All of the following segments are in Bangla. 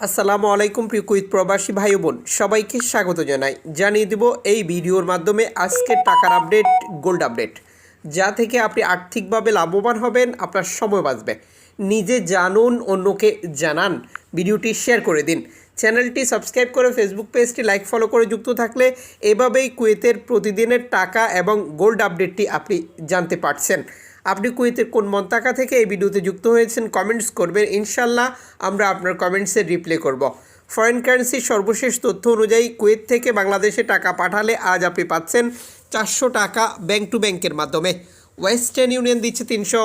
আসসালামু আলাইকুম প্রিয় কুইত প্রবাসী ভাই বোন, সবাইকে স্বাগত জানাই। জানিয়ে দেব এই ভিডিওর মাধ্যমে আজকের টাকার আপডেট, গোল্ড আপডেট। যা থেকে আপনি আর্থিকভাবে লাভবান হবেন, আপনার সময় বাঁচবে। নিজে জানুন, অন্যকে জানান। ভিডিওটি শেয়ার করে দিন। চ্যানেলটি সাবস্ক্রাইব করে ফেসবুক পেজটি লাইক, ফলো করে যুক্ত থাকলে এভাবেই কুয়েতের প্রতিদিনের টাকা এবং গোল্ড আপডেটটি আপনি জানতে পারছেন। আপনি কুয়েতের কোন মন্তাকা থেকে এই ভিডিওতে যুক্ত হয়েছেন, কমেন্টস করবেন। ইনশাল্লাহ আমরা আপনার কমেন্টসের রিপ্লাই করব। ফরেন কারেন্সির সর্বশেষ তথ্য অনুযায়ী কুয়েত থেকে বাংলাদেশে টাকা পাঠালে আজ আপনি পাচ্ছেন চারশো টাকা ব্যাংক টু ব্যাংকের মাধ্যমে। ওয়েস্টার্ন ইউনিয়ন দিচ্ছে তিনশো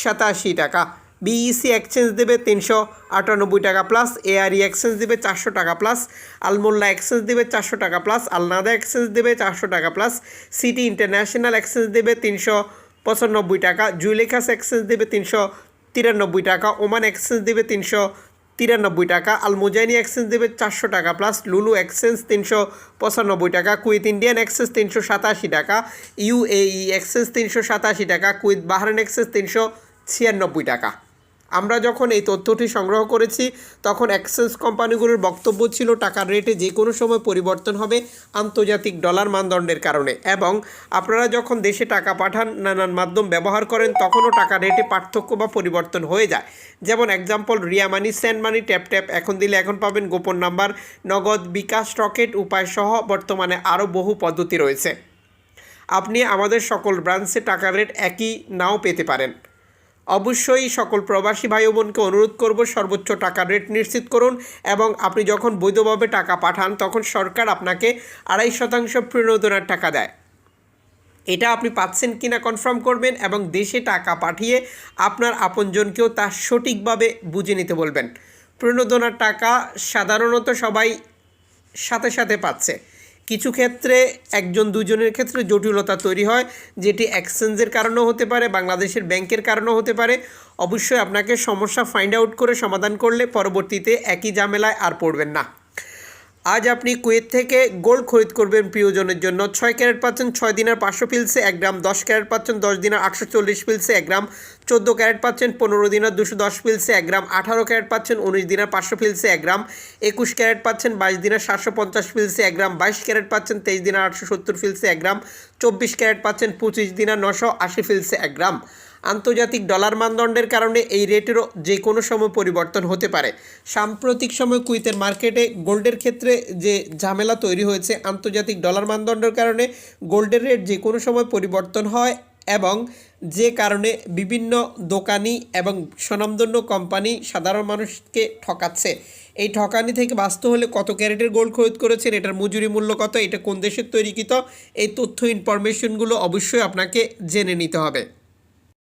সাতাশি টাকা। বিইসি এক্সচেঞ্জ দেবে তিনশো আটানব্বই টাকা প্লাস এআরই এক্সচেঞ্জ দেবে চারশো টাকা প্লাস আলমোল্লা এক্সচেঞ্জ দেবে চারশো টাকা প্লাস আলনাদা এক্সচেঞ্জ দেবে চারশো টাকা প্লাস সিটি ইন্টারন্যাশনাল এক্সচেঞ্জ দেবে তিনশো পঁচানব্বই টাকা জুইলেখাস এক্সচেঞ্জ দেবে তিনশো তিরানব্বই টাকা, ওমান এক্সচেঞ্জ দেবে তিনশো তিরানব্বই টাকা, আলমোজাইনি এক্সচেঞ্জ দেবে চারশো টাকা প্লাস লুলু এক্সচেঞ্জ তিনশো পঁচানব্বই টাকা কুইথ ইন্ডিয়ান এক্সচেঞ্জ তিনশো সাতাশি টাকা, ইউএই এক্সচেঞ্জ তিনশো সাতাশি টাকা কুইথ বাহরান এক্সচেঞ্জ তিনশো ছিয়ানব্বই টাকা। আমরা যখন এই তথ্যটি সংগ্রহ করেছি, তখন এক্সচেঞ্জ কোম্পানিগুলোর বক্তব্য ছিল টাকার রেটে যে কোনো সময় পরিবর্তন হবে আন্তর্জাতিক ডলার মানদণ্ডের কারণে। এবং আপনারা যখন দেশে টাকা পাঠান, নানান মাধ্যম ব্যবহার করেন, তখনও টাকার রেটে পার্থক্য বা পরিবর্তন হয়ে যায়। যেমন example Riya money send money tap tap এখন দিলে এখন পাবেন গোপন নাম্বার, নগদ, বিকাশ, রকেট, উপায় সহ বর্তমানে আরও বহু পদ্ধতি রয়েছে। আপনি আমাদের সকল ব্রাঞ্চে টাকার রেট একই নাও পেতে পারেন। অবশ্যই সকল প্রবাসী ভাই বোনকে অনুরোধ করব সর্বোচ্চ টাকার রেট নিশ্চিত করুন এবং আপনি যখন বৈধভাবে টাকা পাঠান, তখন সরকার আপনাকে আড়াই শতাংশ প্রণোদনার টাকা দেয়। এটা আপনি পাচ্ছেন কিনা কনফার্ম করবেন এবং দেশে টাকা পাঠিয়ে আপনার আপনজনকেও তা সঠিকভাবে বুঝে নিতে বলবেন। প্রণোদনার টাকা সাধারণত সবাই সাথে সাথে পাচ্ছে। কিছু ক্ষেত্রে একজন দুজনের ক্ষেত্রে জটিলতা তৈরি হয়, যেটি এক্সচেঞ্জের কারণেও হতে পারে, বাংলাদেশের ব্যাংকের কারণেও হতে পারে। অবশ্যই আপনাকে সমস্যা ফাইন্ড আউট করে সমাধান করলে পরবর্তীতে একই ঝামেলায় আর পড়বেন না। আজ আপনি কুয়েত থেকে গোল্ড খরিদ করবেন প্রিয়জনের জন্য। ছয় ক্যারেট পাচ্ছেন ছয় দিনের পাঁচশো পিলসে এক গ্রাম, দশ ক্যারেট পাচ্ছেন দশ দিনের আটশো চল্লিশ পিলসে এক গ্রাম, চোদ্দ ক্যারেট পাচ্ছেন পনেরো দিনের দুশো দশ পিলসে এক গ্রাম, আঠারো ক্যারেট পাচ্ছেন উনিশ দিনের পাঁচশো পিলসে এক গ্রাম, একুশ ক্যারেট পাচ্ছেন বাইশ দিনের সাতশো পঞ্চাশ পিলসে এক গ্রাম, বাইশ ক্যারেট পাচ্ছেন তেইশ দিনের আটশো সত্তর ফিলসে এক গ্রাম, চব্বিশ ক্যারেট পাচ্ছেন পঁচিশ দিনের নশো আশি ফিলসে এক গ্রাম। আন্তর্জাতিক ডলার মানদণ্ডের কারণে এই রেটেরও যে কোনো সময় পরিবর্তন হতে পারে। সাম্প্রতিক সময় কুইতের মার্কেটে গোল্ডের ক্ষেত্রে যে ঝামেলা তৈরি হয়েছে, আন্তর্জাতিক ডলার মানদণ্ডের কারণে গোল্ডের রেট যে কোনো সময় পরিবর্তন হয় এবং যে কারণে বিভিন্ন দোকানি এবং স্বনামধন্য কোম্পানি সাধারণ মানুষকে ঠকাচ্ছে। এই ঠকানি থেকে বাঁচতে হলে কত ক্যারেটের গোল্ড খরিদ করেছেন, এটার মজুরি মূল্য কত, এটা কোন দেশের তৈরিকৃত, এই তথ্য ইনফরমেশনগুলো অবশ্যই আপনাকে জেনে নিতে হবে।